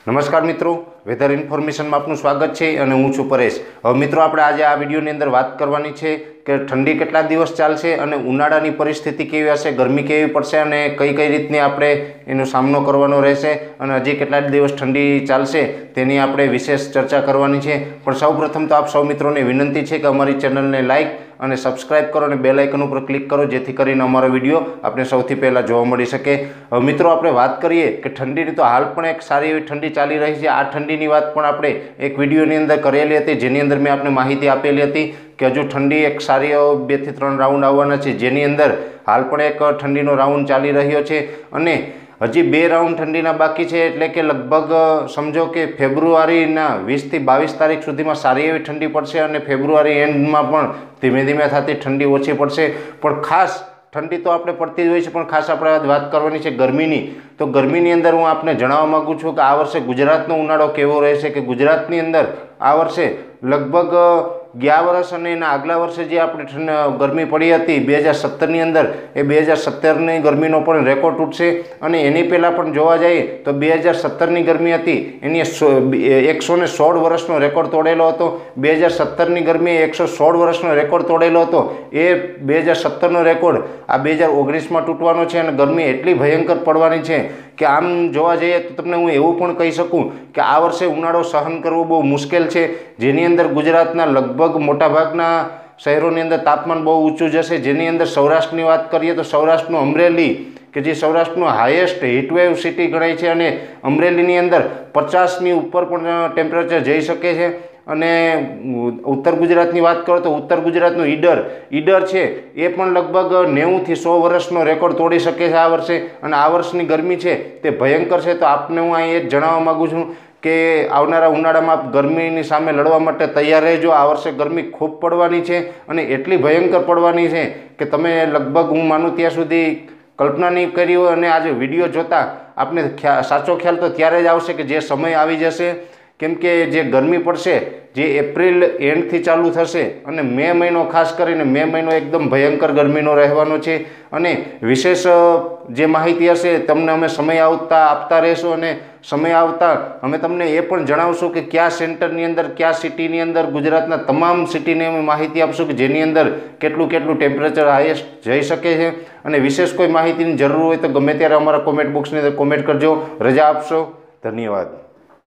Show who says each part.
Speaker 1: નમસ્કાર મિત્રો, વેધર ઇન્ફોર્મેશનમાં આપનું સ્વાગત છે અને હું છું પરેશ. હવે મિત્રો, આપણે આજે આ વિડીયોની અંદર વાત કરવાની છે કે ઠંડી કેટલા દિવસ ચાલશે અને ઉનાળાની પરિસ્થિતિ કેવી હશે, ગરમી કેવી પડશે અને કઈ કઈ રીતની આપણે એનો સામનો કરવાનો રહેશે અને હજી કેટલા દિવસ ઠંડી ચાલશે તેની આપણે વિશેષ ચર્ચા કરવાની છે. પણ સૌપ્રથમ તો આપ સૌ મિત્રોને વિનંતી છે કે અમારી ચેનલને લાઇક અને સબસ્ક્રાઇબ કરો અને બેલ આઇકન ઉપર ક્લિક કરો જેથી કરીને અમારો વીડિયો આપણે સૌથી પહેલાં જોવા મળી શકે. મિત્રો, આપણે વાત કરીએ કે ઠંડીની તો હાલ પણ એક સારી એવી ઠંડી ચાલી રહી છે. આ ઠંડીની વાત પણ આપણે એક વિડીયોની અંદર કરેલી હતી, જેની અંદર મેં આપને માહિતી આપેલી હતી. કે હજુ ઠંડી એક સારી બેથી ત્રણ રાઉન્ડ આવવાના છે. જેની અંદર હાલ પણ એક ઠંડીનો રાઉન્ડ ચાલી રહ્યો છે અને હજી બે રાઉન્ડ ઠંડીના બાકી છે એટલે કે લગભગ સમજો કે ફેબ્રુઆરીના વીસથી બાવીસ તારીખ સુધીમાં સારી એવી ઠંડી પડશે અને ફેબ્રુઆરી એન્ડમાં પણ ધીમે ધીમે થતી ઠંડી ઓછી પડશે. પણ ખાસ ઠંડી તો આપણે પડતી જ હોય છે, પણ ખાસ આપણે વાત કરવાની છે ગરમીની. તો ગરમીની અંદર હું આપને જણાવવા માગું છું કે આ વર્ષે ગુજરાતનો ઉનાળો કેવો રહેશે? કે ગુજરાતની અંદર આ વર્ષે લગભગ ગયા વર્ષ અને એના આગલા વર્ષે જે આપણે ગરમી પડી હતી બે હજાર સત્તરની અંદર, એ બે હજાર સત્તરની ગરમીનો પણ રેકોર્ડ તૂટશે. અને એની પહેલાં પણ જોવા જઈએ તો બે હજાર સત્તરની ગરમી હતી. એની એકસો ને સોળ વર્ષનો રેકોર્ડ તોડેલો હતો. બે હજાર સત્તરની ગરમીએ એકસો સોળ વર્ષનો રેકોર્ડ તોડેલો હતો. એ બે હજાર સત્તરનો રેકોર્ડ આ બે હજાર ઓગણીસમાં તૂટવાનો છે અને ગરમી એટલી ભયંકર પડવાની છે કે આમ જોવા જઈએ તો તમને હું એવું પણ કહી શકું કે આ વર્ષે ઉનાળો સહન કરવો બહુ મુશ્કેલ છે. જેની અંદર ગુજરાતના લગભગ મોટાભાગના શહેરોની અંદર તાપમાન બહુ ઊંચું જશે. જેની અંદર સૌરાષ્ટ્રની વાત કરીએ તો સૌરાષ્ટ્રનું અમરેલી, કે જે સૌરાષ્ટ્રનું હાઈએસ્ટ હીટવેવ સિટી ગણાય છે અને અમરેલીની અંદર પચાસની ઉપર પણ ટેમ્પરેચર જઈ શકે છે. અને ઉત્તર ગુજરાતની વાત કરો તો ઉત્તર ગુજરાતનું ઈડર ઈડર છે, એ પણ લગભગ નેવુંથી સો વર્ષનો રેકોર્ડ તોડી શકે છે આ વર્ષે અને આ વર્ષની ગરમી છે તે ભયંકર છે. તો આપને હું અહીં એ જ જણાવવા માગું છું કે આવનારા ઉનાળામાં ગરમીની સામે લડવા માટે તૈયાર રહેજો. આ વર્ષે ગરમી ખૂબ પડવાની છે અને એટલી ભયંકર પડવાની છે કે તમે લગભગ હું માનું ત્યાં સુધી કલ્પના નહીં કરી હોય અને આજે વીડિયો જોતાં આપને સાચો ખ્યાલ તો ત્યારે જ આવશે કે જે સમય આવી જશે. કેમ કે જે ગરમી પડશે, જે એપ્રિલ એન્ડથી ચાલુ થશે અને મે મહિનો ખાસ કરીને મે મહિનો એકદમ ભયંકર ગરમીનો રહેવાનો છે અને વિશેષ જે માહિતી હશે તમને અમે સમય આવતા આપતા રહેશું અને સમય આવતા અમે તમને એ પણ જણાવશું કે કયા સેન્ટરની અંદર, કયા સિટીની અંદર, ગુજરાતના તમામ સિટીની અમે માહિતી આપશું કે જેની અંદર કેટલું કેટલું ટેમ્પરેચર હાઈએસ્ટ જઈ શકે છે. અને વિશેષ કોઈ માહિતીની જરૂર હોય તો ગમે ત્યારે અમારા કોમેન્ટ બોક્સની અંદર કોમેન્ટ કરજો. રજા આપશો. ધન્યવાદ.